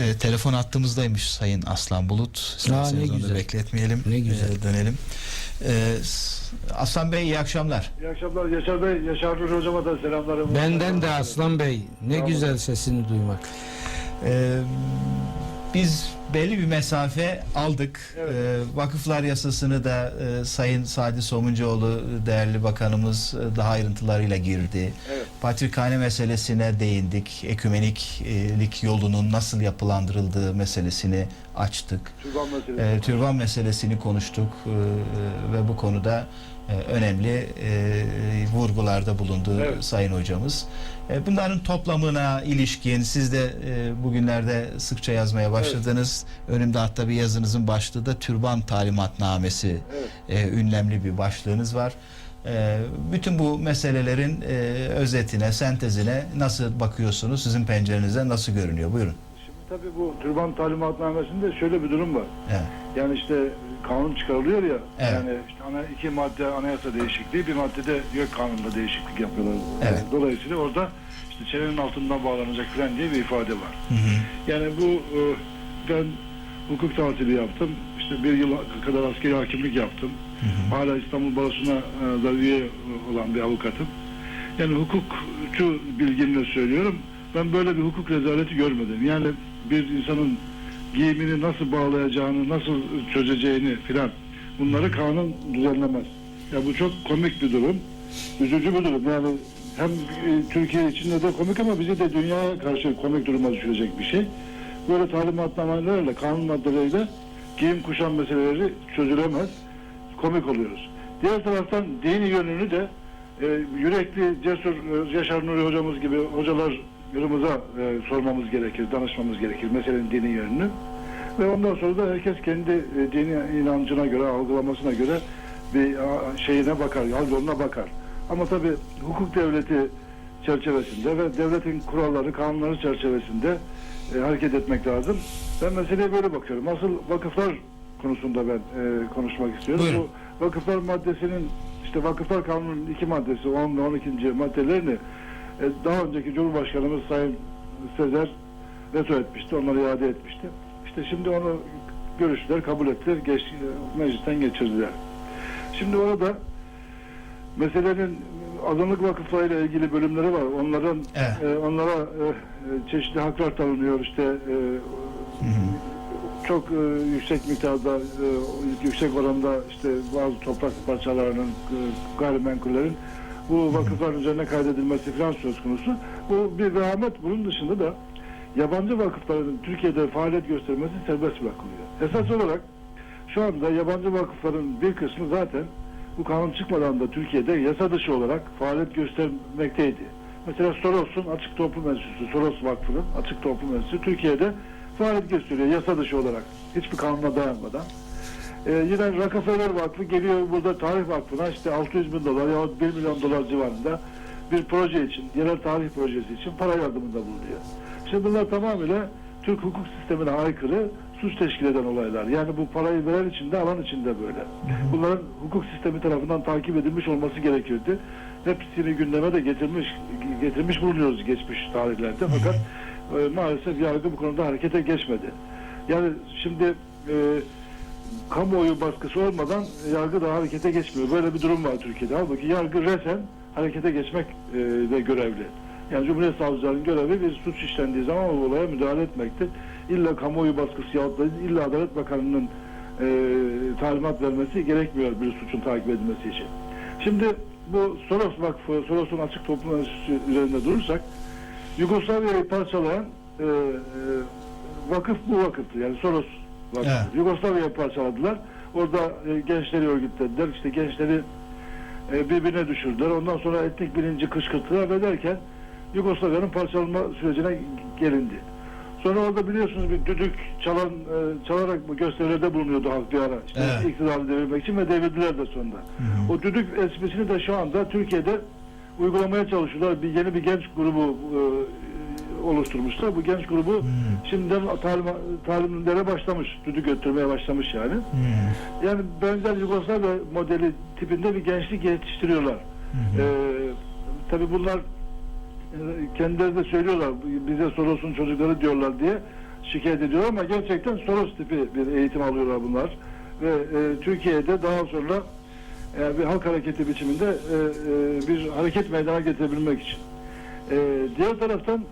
E, telefon attığımızdaymış Sayın Aslan Bulut. İsterseniz ne güzel. bekletmeyelim. Ne güzel. E, dönelim. E, Aslan Bey iyi akşamlar. İyi akşamlar Yaşar Bey, Yaşar Nuri Hocama da selamlarım. Benden de Aslan Bey ne güzel sesini duymak. E, biz belli bir mesafe aldık. Evet. E, vakıflar yasasını da e, Sayın Sadi Somuncuoğlu değerli bakanımız e, daha ayrıntılarıyla girdi. Evet. Patrikhane meselesine değindik. Ekümeniklik yolunun nasıl yapılandırıldığı meselesini açtık. Türban meselesi. E, türban meselesini konuştuk e, e, ve bu konuda e, önemli e, vurgularda bulundu Evet. Sayın Hocamız. E, bunların toplamına ilişkin siz de e, bugünlerde sıkça yazmaya başladınız. Önümde hatta bir yazınızın başlığı da türban talimatnamesi Evet. e, ünlemli bir başlığınız var. E, bütün bu meselelerin e, özetine, sentezine nasıl bakıyorsunuz? Sizin pencerenizden nasıl görünüyor? Buyurun. Şimdi tabii bu türban talimatnamesinde şöyle bir durum var. Evet. Yani işte kanun çıkarılıyor ya. Evet. Yani işte ana, iki madde anayasa değişikliği, bir maddede YÖK kanununda değişiklik yapıyorlar. Evet. Dolayısıyla orada işte çenenin altından bağlanacak falan diye bir ifade var. Hı hı. Yani bu e, ben hukuk tatili yaptım. İşte bir yıl kadar askeri hakimlik yaptım. Hı hı. Hala İstanbul Barosu'na e, da üye olan bir avukatım. Yani hukukçu bilgimle söylüyorum. Ben böyle bir hukuk rezaleti görmedim. Yani bir insanın giyimini nasıl bağlayacağını, nasıl çözeceğini filan bunları kanun düzenlemez. Ya bu çok komik bir durum. Üzücü bir durum. Yani hem e, Türkiye içinde de komik ama bizi de dünyaya karşı komik duruma düşürecek bir şey. Böyle talimatnamelerle, kanun maddeleriyle giyim kuşam meseleleri çözülemez komik oluyoruz. Diğer taraftan dini yönünü de e, yürekli, cesur e, Yaşar Nuri hocamız gibi hocalarımıza e, sormamız gerekir, danışmamız gerekir meselenin dini yönünü. Ve ondan sonra da herkes kendi e, dini inancına göre, algılamasına göre bir a, şeyine bakar, yoluna bakar. Ama tabii hukuk devleti çerçevesinde ve devletin kuralları, kanunları çerçevesinde e, hareket etmek lazım. Ben meseleye böyle bakıyorum. Asıl vakıflar konusunda ben e, konuşmak istiyorum. Buyurun. Bu vakıflar maddesinin işte vakıflar kanunun iki maddesi 10 ve 12. maddelerini daha önceki Cumhurbaşkanımız Sayın Sezer veto etmişti. Onları iade etmişti. İşte şimdi onu görüştüler, kabul ettiler, geç, e, meclisten geçirdiler. Şimdi orada meselenin azınlık vakıflarıyla ilgili bölümleri var. Onların Evet. e, onlara e, e, çeşitli haklar tanınıyor. İşte e, Hı hı. çok e, yüksek miktarda, e, yüksek oranda işte bazı toprak parçalarının, e, gayrimenkullerin bu vakıfların üzerine kaydedilmesi falan söz konusu. Bu bir rahmet. Bunun dışında da yabancı vakıfların Türkiye'de faaliyet göstermesi serbest bırakılıyor. Esas olarak şu anda yabancı vakıfların bir kısmı zaten bu kanun çıkmadan da Türkiye'de yasa dışı olarak faaliyet göstermekteydi. Mesela Soros'un Açık Toplum Enstitüsü, Soros Vakfı'nın Açık Toplum Enstitüsü Türkiye'de faaliyet gösteriyor yasa dışı olarak. Hiçbir kanuna dayanmadan. Ee, yine Rockefeller Vakfı geliyor burada Tarih Vakfı'na işte 600 bin dolar yahut 1 milyon dolar civarında bir proje için, yerel tarih projesi için para yardımında bulunuyor. Şimdi bunlar tamamıyla Türk hukuk sistemine aykırı suç teşkil eden olaylar. Yani bu parayı veren için de alan için de böyle. Bunların hukuk sistemi tarafından takip edilmiş olması gerekiyordu. Hepsini gündeme de getirmiş getirmiş bulunuyoruz geçmiş tarihlerde fakat e, maalesef yargı bu konuda harekete geçmedi. Yani şimdi e, kamuoyu baskısı olmadan yargı da harekete geçmiyor. Böyle bir durum var Türkiye'de. Halbuki yargı resen harekete geçmek e, de görevli. Yani Cumhuriyet Savcılarının görevi bir suç işlendiği zaman o olaya müdahale etmektir. İlla kamuoyu baskısı yahut da illa Adalet Bakanı'nın e, talimat vermesi gerekmiyor bir suçun takip edilmesi için. Şimdi bu Soros Vakfı, Soros'un Açık Toplum Enstitüsü üzerinde durursak Yugoslavya'yı parçalayan e, e, vakıf bu vakıftı. Yani Soros vakfı. Evet. Yugoslavya'yı parçaladılar. Orada e, gençleri örgütlediler. İşte gençleri e, birbirine düşürdüler. Ondan sonra etnik bilinci kışkırttılar ve derken Yugoslavya'nın parçalanma sürecine gelindi. Sonra orada biliyorsunuz bir düdük çalan, e, çalarak bu gösterilerde bulunuyordu halk bir ara. İşte Evet. iktidarı devirmek için ve devirdiler de sonunda. Hı hı. O düdük esprisini de şu anda Türkiye'de uygulamaya çalışıyorlar. Bir yeni bir genç grubu e, oluşturmuşlar. Bu genç grubu Hı. şimdiden talim, talimlere başlamış. Düdük götürmeye başlamış yani. Hı. Yani benzer Yugoslavya modeli tipinde bir gençlik yetiştiriyorlar. Hı. Ee, tabii bunlar e, kendileri de söylüyorlar bize Soros'un çocukları diyorlar diye. şikayet ediyor ama gerçekten Soros tipi bir eğitim alıyorlar bunlar. Ve e, Türkiye'de daha sonra e, bir halk hareketi biçiminde e, e, bir hareket meydana getirebilmek için. E, diğer taraftan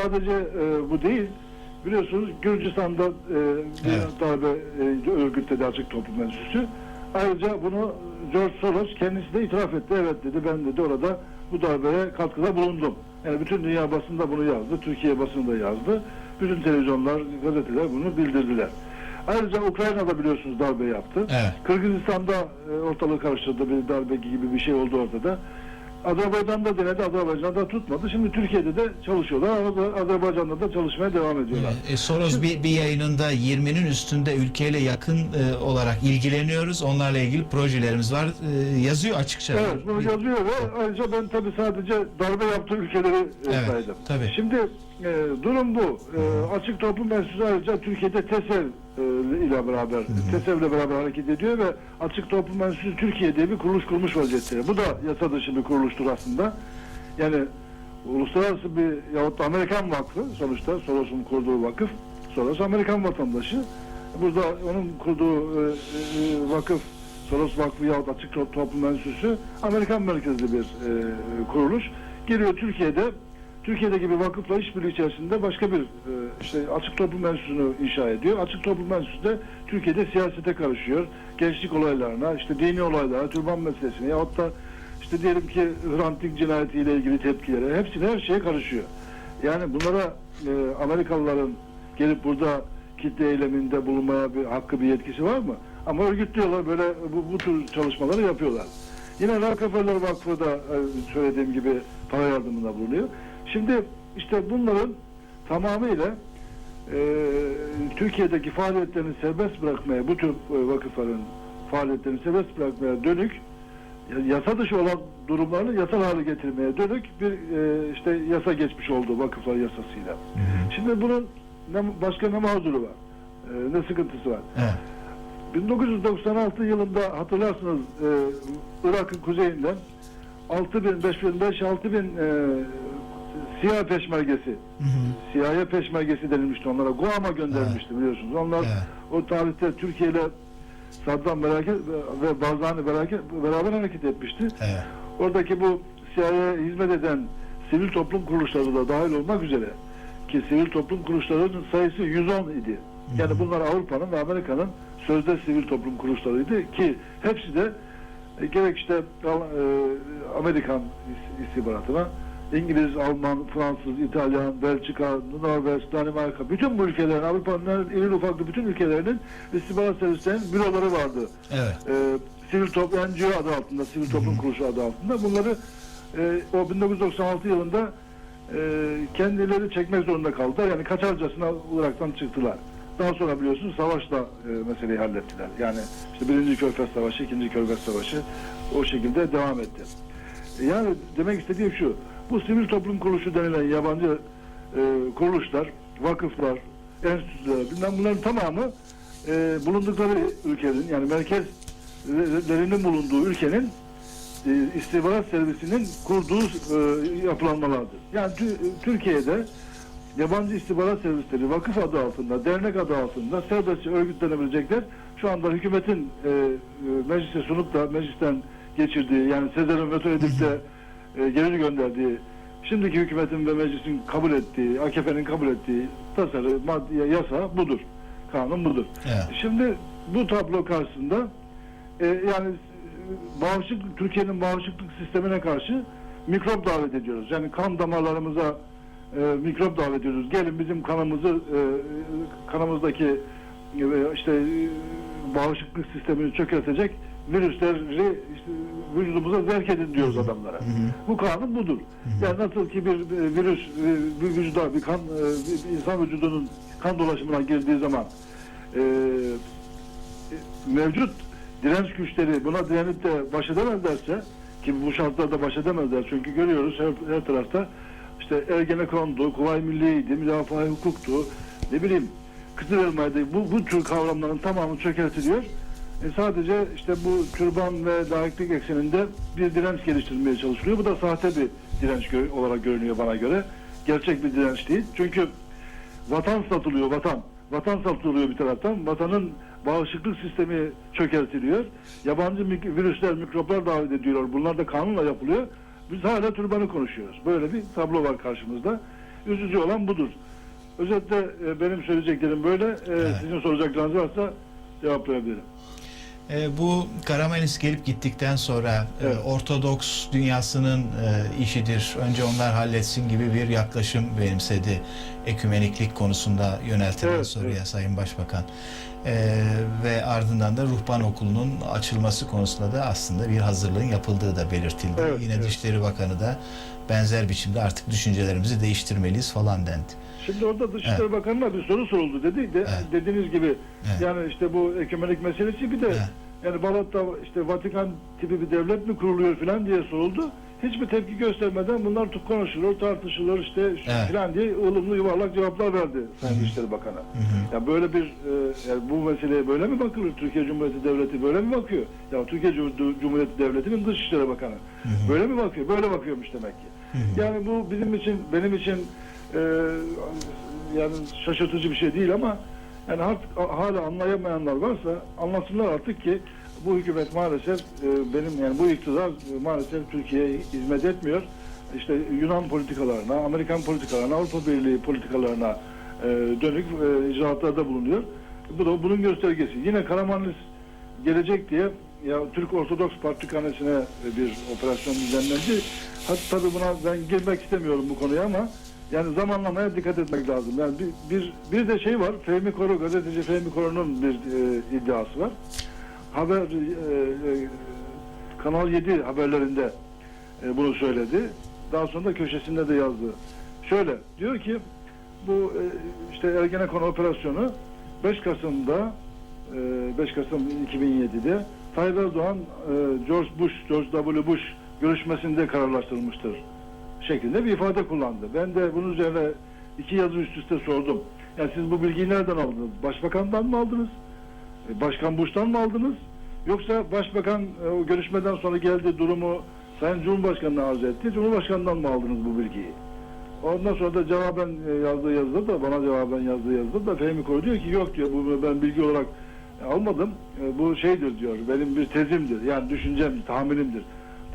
sadece e, bu değil. Biliyorsunuz Gürcistan'da e, bir Evet. darbe e, örgütledi açık toplum enstitüsü. Ayrıca bunu George Soros kendisi de itiraf etti. Evet dedi ben dedi orada bu darbeye katkıda bulundum. Yani bütün dünya basında bunu yazdı. Türkiye basında yazdı. Bütün televizyonlar, gazeteler bunu bildirdiler. Ayrıca Ukrayna'da biliyorsunuz darbe yaptı. Evet. Kırgızistan'da e, ortalığı karıştırdı bir darbe gibi bir şey oldu ortada. Azerbaycan'da denedi, Azerbaycan'da tutmadı. Şimdi Türkiye'de de çalışıyorlar ama Azerbaycan'da da çalışmaya devam ediyorlar. E, Soros bir, bir yayınında 20'nin üstünde ülkeyle yakın e, olarak ilgileniyoruz. Onlarla ilgili projelerimiz var. E, yazıyor açıkça. Evet, bunu yazıyor ve ayrıca ben tabii sadece darbe yaptığı ülkeleri e, Evet, saydım. tabii. Şimdi e, durum bu. E, açık toplum enstitüsü ayrıca Türkiye'de TESEV e, ile beraber, TESEV ile beraber hareket ediyor ve açık toplum enstitüsü Türkiye diye bir kuruluş kurmuş vaziyette. Bu da yasa dışı bir kuruluştur aslında. Yani uluslararası bir yahut da Amerikan vakfı sonuçta Soros'un kurduğu vakıf. Soros Amerikan vatandaşı. Burada onun kurduğu e, e, vakıf Soros Vakfı yahut Açık Top- Toplum Enstitüsü Amerikan merkezli bir e, kuruluş. Geliyor Türkiye'de Türkiye'deki bir vakıfla işbirliği içerisinde başka bir e, işte Açık Toplum Enstitüsü'nü inşa ediyor. Açık Toplum Enstitüsü de Türkiye'de siyasete karışıyor. Gençlik olaylarına, işte dini olaylara, türban meselesine yahut da işte diyelim ki Hrant Dink cinayetiyle ilgili tepkilere hepsine her şeye karışıyor. Yani bunlara e, Amerikalıların gelip burada kitle eyleminde bulunmaya bir hakkı bir yetkisi var mı? Ama örgütlüyorlar böyle bu, bu tür çalışmaları yapıyorlar. Yine Rockefeller Vakfı da e, söylediğim gibi para yardımında bulunuyor. Şimdi işte bunların tamamıyla e, Türkiye'deki faaliyetlerini serbest bırakmaya, bu tür e, vakıfların faaliyetlerini serbest bırakmaya dönük ya- yasa dışı olan durumlarını yasal hale getirmeye dönük bir e, işte yasa geçmiş oldu vakıflar yasasıyla. Şimdi bunun ne, başka ne mağduru var? E, ne sıkıntısı var? Evet. 1996 yılında hatırlarsınız e, Irak'ın kuzeyinden 6 bin, 5 bin, 5, 6 bin e, siyah peşmergesi, Hı hı. siyahiye peşmergesi denilmişti onlara. Guam'a gönderilmişti biliyorsunuz. Onlar Evet. o tarihte Türkiye ile Saddam beraber ve Barzani beraber, beraber hareket etmişti. Evet. Oradaki bu CIA'ya hizmet eden sivil toplum kuruluşları da dahil olmak üzere ki sivil toplum kuruluşlarının sayısı 110 idi. Yani bunlar Avrupa'nın ve Amerika'nın sözde sivil toplum kuruluşlarıydı ki hepsi de e, gerek işte e, Amerikan is- istihbaratına İngiliz, Alman, Fransız, İtalyan, Belçika, Norveç, Danimarka bütün bu ülkelerin Avrupa'nın en iri ufaklı bütün ülkelerinin istihbarat servislerinin büroları vardı Evet. e, sivil toplum NGO adı altında, sivil toplum kuruluşu adı altında bunları e, o 1996 yılında e, kendileri çekmek zorunda kaldılar. Yani kaçarcasına Irak'tan çıktılar. Daha sonra biliyorsunuz savaşla e, meseleyi hallettiler. Yani işte birinci Körfez Savaşı, ikinci Körfez Savaşı o şekilde devam etti. Yani demek istediğim şu, bu sivil toplum kuruluşu denilen yabancı e, kuruluşlar, vakıflar, enstitüler, bilmem bunların tamamı e, bulundukları ülkenin yani merkezlerinin bulunduğu ülkenin e, istihbarat servisinin kurduğu e, yapılanmalardır. Yani Tü- Türkiye'de yabancı istihbarat servisleri vakıf adı altında, dernek adı altında serbestçe örgütlenebilecekler. Şu anda hükümetin e, e, meclise sunup da meclisten geçirdiği yani Sezer'in veto edip de e, geri gönderdiği şimdiki hükümetin ve meclisin kabul ettiği, AKP'nin kabul ettiği tasarı, madde, yasa budur. Kanun budur. Evet. Şimdi bu tablo karşısında e, yani e, bağışıklık Türkiye'nin bağışıklık sistemine karşı mikrop davet ediyoruz. Yani kan damarlarımıza e, mikrop davet ediyoruz. Gelin bizim kanımızı e, kanımızdaki e, işte e, bağışıklık sistemini çökertecek virüsleri işte, vücudumuza zerk edin diyoruz adamlara. Bu kanun budur. Yani nasıl ki bir, virüs e, bir vücuda bir kan e, bir insan vücudunun kan dolaşımına girdiği zaman e, mevcut direnç güçleri buna direnip de baş edemezlerse ki bu şartlarda baş edemezler çünkü görüyoruz her, her tarafta işte Ergenekon'du, Kuvayi Milliye'ydi, müdafaa hukuktu, ne bileyim Kızılelma'ydı. Bu, bu tür kavramların tamamı çökertiliyor. E sadece işte bu türban ve laiklik ekseninde bir direnç geliştirilmeye çalışılıyor. Bu da sahte bir direnç gö- olarak görünüyor bana göre. Gerçek bir direnç değil. Çünkü vatan satılıyor vatan. Vatan satılıyor bir taraftan. Vatanın bağışıklık sistemi çökertiliyor. Yabancı mik- virüsler, mikroplar davet ediyorlar. Bunlar da kanunla yapılıyor. Biz hala türbanı konuşuyoruz. Böyle bir tablo var karşımızda. Üzücü olan budur. Özetle e, benim söyleyeceklerim böyle. E, Evet. Sizin soracaklarınız varsa cevaplayabilirim. E, bu Karamelis gelip gittikten sonra e, Evet. Ortodoks dünyasının e, işidir. Önce onlar halletsin gibi bir yaklaşım benimsedi. Ekümeniklik konusunda yöneltilen Evet, soruya evet. Sayın Başbakan. E, ve ardından da ruhban okulunun açılması konusunda da aslında bir hazırlığın yapıldığı da belirtildi. Evet, Yine evet. Dışişleri Bakanı da benzer biçimde artık düşüncelerimizi değiştirmeliyiz falan dendi. Şimdi orada Dışişleri Bakanı'na bir soru soruldu dedi. De, Evet. Dediğiniz gibi Evet. yani işte bu ekümenik meselesi bir de Evet. yani Balat'ta işte Vatikan tipi bir devlet mi kuruluyor falan diye soruldu. Hiçbir tepki göstermeden bunlar konuşulur, tartışılır işte Evet. falan diye ılımlı yuvarlak cevaplar verdi Sayın. Dışişleri Bakanı. Hı hı. Ya böyle bir e, yani bu meseleye böyle mi bakılır? Türkiye Cumhuriyeti Devleti böyle mi bakıyor? Ya Türkiye Cum- Cumhuriyeti Devleti'nin Dışişleri Bakanı Hı hı. böyle mi bakıyor? Böyle bakıyormuş demek ki. Hı hı. Yani bu bizim için benim için e, yani şaşırtıcı bir şey değil ama yani artık hala anlayamayanlar varsa anlasınlar artık ki bu hükümet maalesef e, benim yani bu iktidar e, maalesef Türkiye'ye hizmet etmiyor. İşte Yunan politikalarına, Amerikan politikalarına, Avrupa Birliği politikalarına e, dönük icraatlarda bulunuyor. Bu da bunun göstergesi. Yine Karamanlis gelecek diye ya Türk Ortodoks Patrikhanesi'ne bir operasyon düzenlendi. Hatta tabii buna ben girmek istemiyorum bu konuya ama yani zamanlamaya dikkat etmek lazım. Yani bir, bir, bir de şey var. Fehmi Koru, gazeteci Fehmi Koru'nun bir e, iddiası var. Haber e, e, Kanal 7 haberlerinde e, bunu söyledi. Daha sonra da köşesinde de yazdı. Şöyle diyor ki bu e, işte Ergenekon operasyonu 5 Kasım'da e, 5 Kasım 2007'de Tayyip Erdoğan e, George Bush, George W. Bush görüşmesinde kararlaştırılmıştır şeklinde bir ifade kullandı. Ben de bunun üzerine iki yazı üst üste sordum. Yani siz bu bilgiyi nereden aldınız? Başbakandan mı aldınız? E, Başkan Bush'tan mı aldınız? Yoksa Başbakan e, o görüşmeden sonra geldi durumu Sayın Cumhurbaşkanı'na arz etti. Cumhurbaşkanından mı aldınız bu bilgiyi? Ondan sonra da cevaben e, yazdığı yazıda da bana cevaben yazdığı yazıda da Fehmi Koy diyor ki yok diyor bu ben bilgi olarak almadım. Bu şeydir diyor. Benim bir tezimdir. Yani düşüncem, tahminimdir.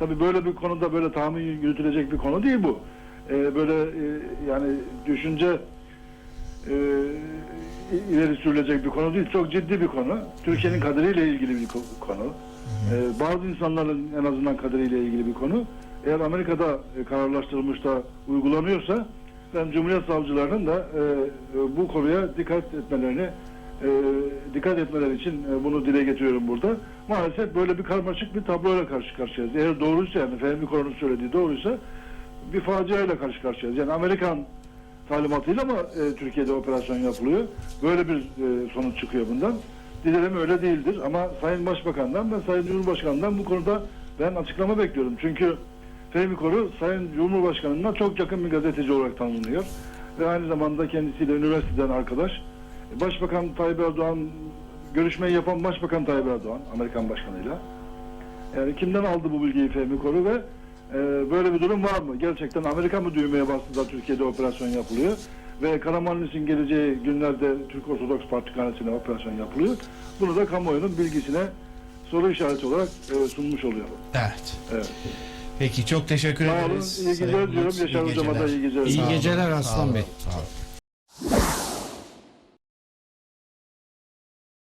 Tabii böyle bir konuda böyle tahmin yürütülecek bir konu değil bu. E, Böyle e, yani düşünce e, ileri sürülecek bir konu değil. Çok ciddi bir konu. Türkiye'nin kaderiyle ilgili bir ko- konu. E, bazı insanların en azından kaderiyle ilgili bir konu. Eğer Amerika'da e, kararlaştırılmış da uygulanıyorsa ben Cumhuriyet Savcılarının da e, e, bu konuya dikkat etmelerini e, dikkat etmeleri için e, bunu dile getiriyorum burada. Maalesef böyle bir karmaşık bir tabloyla karşı karşıyayız. Eğer doğruysa yani Fehmi Koru'nun söylediği doğruysa bir faciayla karşı karşıyayız. Yani Amerikan talimatıyla ama e, Türkiye'de operasyon yapılıyor. Böyle bir e, sonuç çıkıyor bundan. Dilerim öyle değildir ama Sayın Başbakan'dan ve Sayın Cumhurbaşkanı'ndan bu konuda ben açıklama bekliyorum. Çünkü Fehmi Koru Sayın Cumhurbaşkanı'na çok yakın bir gazeteci olarak tanınıyor. Ve aynı zamanda kendisiyle üniversiteden arkadaş. Başbakan Tayyip Erdoğan görüşmeyi yapan Başbakan Tayyip Erdoğan Amerikan Başkanı'yla. Yani kimden aldı bu bilgiyi Fehmi Koru ve e, böyle bir durum var mı? Gerçekten Amerika mı düğmeye bastı da Türkiye'de operasyon yapılıyor? Ve Karamanlis'in geleceği günlerde Türk Ortodoks Patrikhanesi'ne operasyon yapılıyor. Bunu da kamuoyunun bilgisine soru işareti olarak e, sunmuş oluyorum. Evet. Evet. Peki çok teşekkür Sağ olun, ederiz. iyi geceler Sayın diyorum. Yaşar iyi Hocama da geceler. iyi geceler. İyi Sağ olun, geceler sağ Aslan olun, Bey. Sağ olun.